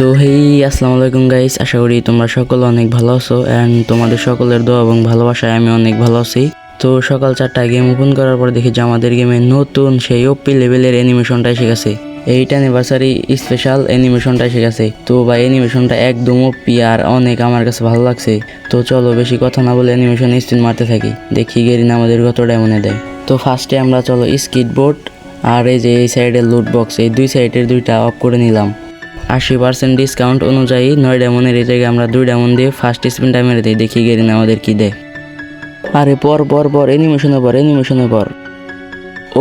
তো হেই, আসসালামু আলাইকুম গাইস আশা করি তোমরা সকলে অনেক ভালো আছো অ্যান্ড তোমাদের সকলের দোয়া এবং ভালোবাসায় আমি অনেক ভালো আছি। তো সকাল চারটায় গেম ওপেন করার পর দেখি যে আমাদের গেমে নতুন সেই ওপি লেভেলের অ্যানিমেশনটা এসে গেছে। এইট অ্যানিভার্সারি স্পেশাল অ্যানিমেশনটা এসে গেছে। তো ভাই অ্যানিমেশনটা একদম ওপি আর অনেক আমার কাছে ভালো লাগছে। তো চলো বেশি কথা না বলে অ্যানিমেশন স্পিন মারতে থাকি। দেখি গেরিন আমাদের কত ডায়মন্ডে দেয়। তো ফার্স্টে আমরা চলো স্কিট বোর্ড আর এই যে এই সাইডের লুট বক্স এই দুই সাইডের দুইটা অফ করে নিলাম। আশি পার্সেন্ট ডিসকাউন্ট অনুযায়ী নয় ডায়মন্ডের এই জায়গায় আমরা দুই ডায়মন্ড দিয়ে ফার্স্ট স্পিনটা মেরে দিই দেখি গেরিন আমাদের কী দেয়। আরে পর পর পর অ্যানিমেশনে পর অ্যানিমেশনে পর।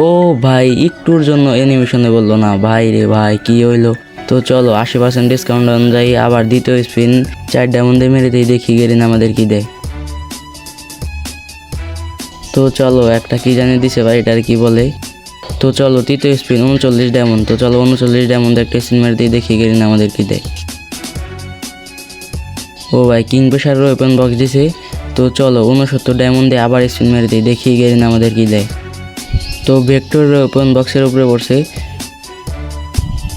ও ভাই, একটুর জন্য অ্যানিমেশনে বলল না। ভাই রে ভাই, কি হইল? তো চলো, আশি পার্সেন্ট ডিসকাউন্ট অনুযায়ী আবার দ্বিতীয় স্পিন চার ডায়মন্ড দিয়ে মেরে দিই, দেখি গেরিন আমাদের কী দেয়। তো চলো, একটা কি জানি দিছে ভাই, এটার কি বলে? তো চলো, তৃতীয় স্পিন উনচল্লিশ ডায়মন্ড তো চলো, উনচল্লিশ ডায়মন্ড একটা স্পিন মেরে দিয়ে দেখি গেরিন আমাদের কি দেয়। ও ভাই কিং পেশার ওপেন বক্স দিছে। তো চলো, উনসত্তর ডায়মন্ড দিয়ে আবার স্পিন মেরে দিই, দেখি গেরিন আমাদের কি দেয়। তো ভেক্টর ওপেন বক্সের উপরে পড়ছে।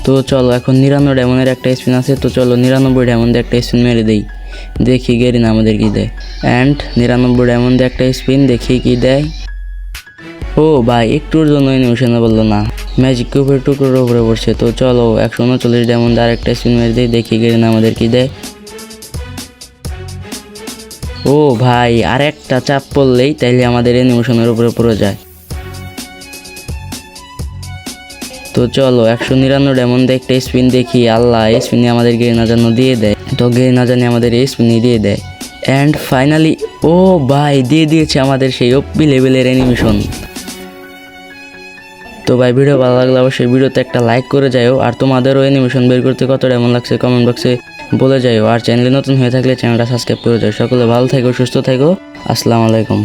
তো চলো, এখন নিরানব্বই ডায়মন্ডের একটা স্পিন আছে। তো চলো, নিরানব্বই ডায়মন্ডে একটা স্পিন মেরে দেই। দেখি গেরিন আমাদের কি দেয়। অ্যান্ড নিরানব্বই ডায়মন্ডে একটা স্পিন দেখি কি দেয়। ও ভাই, একটুর জন্য অ্যানিমেশনে বলল না। ম্যাজিক কিউবের টুকরোর উপরে পড়ছে, তো চলো, একশো উনচল্লিশ ডায়মন্ড আর একটা স্পিন মেরে দিই, দেখি গেরিন আমাদের কি দেয়। ও ভাই, আর একটা চাপ পড়লেই তাইলে আমাদের অ্যানিমেশনের উপরে পড়ে যায়। তো চলো, একশো নিরানব্বই ডায়মন্ড একটা স্পিন দেখি, আল্লাহ, এই স্পিনে আমাদের গেরিনা যেন দিয়ে দেয়। তো গেরিনা জানি আমাদের এই স্পিনই দিয়ে দেয়। অ্যান্ড ফাইনালি ও ভাই, দিয়ে দিয়েছে আমাদের সেই ওপি লেভেলের অ্যানিমেশন তো ভাই, ভিডিও ভালো লাগলে অবশ্যই ভিডিওতে একটা লাইক করে যাইও। আর তোমাদেরও অ্যানিমেশন বের করতে কতটা এমন লাগছে কমেন্ট বক্সে বলে যাইও। আর চ্যানেলে নতুন হয়ে থাকলে চ্যানেলটা সাবস্ক্রাইব করে যাও। সকলে ভালো থেকো সুস্থ থেকো আসসালামু আলাইকুম।